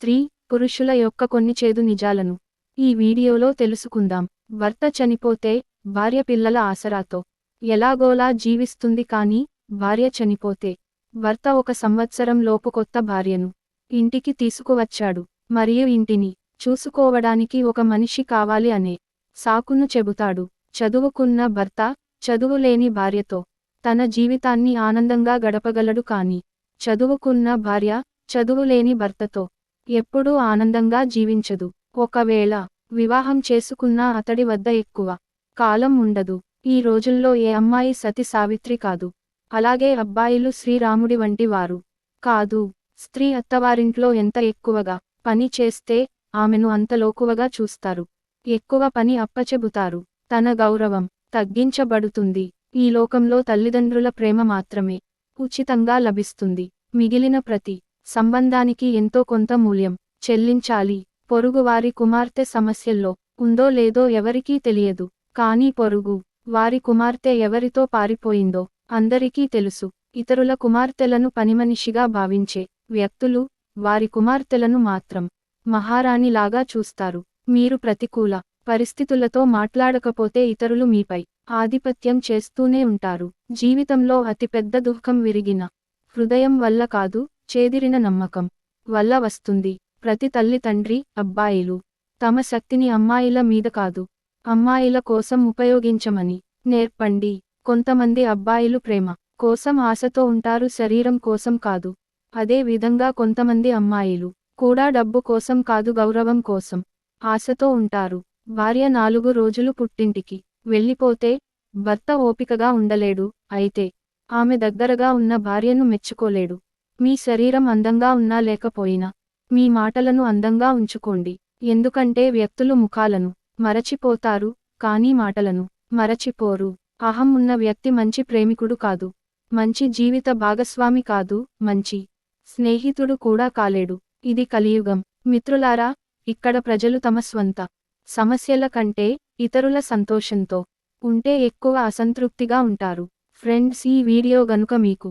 స్త్రీ పురుషుల యొక్క కొన్ని చేదు నిజాలను. ఈ వీడియోలో తెలుసుకుందాం. భర్త చనిపోతే భార్య పిల్లల ఆసరాతో ఎలాగోలా జీవిస్తుంది కానీ భార్య చనిపోతే భర్త ఒక సంవత్సరం లోపు కొత్త భార్యను ఇంటికి తీసుకువచ్చాడు. మరియు ఇంటిని చూసుకోవడానికి ఒక మనిషి కావాలి అనే సాకును చెబుతాడు. చదువుకున్న భర్త చదువులేని భార్యతో తన జీవితాన్ని ఆనందంగా గడపగలడు కాని చదువుకున్న భార్య చదువులేని భర్తతో ఎప్పుడూ ఆనందంగా జీవించదు. ఒకవేళ వివాహం చేసుకున్నా అతడి వద్ద ఎక్కువ కాలం ఉండదు. ఈ రోజుల్లో ఏ అమ్మాయి సతి సావిత్రి కాదు. అలాగే అబ్బాయిలు శ్రీరాముడి వంటి వారు కాదు. స్త్రీ అత్తవారింట్లో ఎంత ఎక్కువగా పని చేస్తే ఆమెను అంత లోకువగా చూస్తారు. ఎక్కువ పని అప్పచెబుతారు. తన గౌరవం తగ్గించబడుతుంది. ఈ లోకంలో తల్లిదండ్రుల ప్రేమ మాత్రమే ఉచితంగా లభిస్తుంది. మిగిలిన ప్రతి సంబంధానికి ఎంతో కొంత మూల్యం చెల్లించాలి. పొరుగువారి కుమార్తె సమస్యల్లో ఉందో లేదో ఎవరికీ తెలియదు. కానీ పొరుగు వారి కుమార్తె ఎవరితో పారిపోయిందో అందరికీ తెలుసు. ఇతరుల కుమార్తెలను పనిమనిషిగా భావించే వ్యక్తులు వారి కుమార్తెలను మాత్రం మహారాణిలాగా చూస్తారు. మీరు ప్రతికూల పరిస్థితులతో మాట్లాడకపోతే ఇతరులు మీపై ఆధిపత్యం చేస్తూనే ఉంటారు. జీవితంలో అతిపెద్ద దుఃఖం విరిగిన హృదయం వల్ల కాదు చేదిరిన నమ్మకం వల్ల వస్తుంది. ప్రతి తల్లి తండ్రి అబ్బాయిలు తమ శక్తిని అమ్మాయిల మీద కాదు అమ్మాయిల కోసం ఉపయోగించమని నేర్పండి. కొంతమంది అబ్బాయిలు ప్రేమ కోసం ఆశతో ఉంటారు శరీరం కోసం కాదు. అదే విధంగా కొంతమంది అమ్మాయిలు కూడా డబ్బు కోసం కాదు గౌరవం కోసం ఆశతో ఉంటారు. భార్య నాలుగు రోజులు పుట్టింటికి వెళ్ళిపోతే భర్త ఓపికగా ఉండలేడు. అయితే ఆమె దగ్గరగా ఉన్న భార్యను మెచ్చుకోలేడు. మీ శరీరం అందంగా ఉన్నా లేకపోయినా మీ మాటలను అందంగా ఉంచుకోండి. ఎందుకంటే వ్యక్తులు ముఖాలను మరచిపోతారు కానీ మాటలను మరచిపోరు. అహం ఉన్న వ్యక్తి మంచి ప్రేమికుడు కాదు. మంచి జీవిత భాగస్వామి కాదు మంచి స్నేహితుడు కూడా కాలేడు. ఇది కలియుగం. మిత్రులారా ఇక్కడ ప్రజలు తమ స్వంత సమస్యల కంటే ఇతరుల సంతోషంతో ఉంటే ఎక్కువ అసంతృప్తిగా ఉంటారు. ఫ్రెండ్స్ ఈ వీడియో గనుక మీకు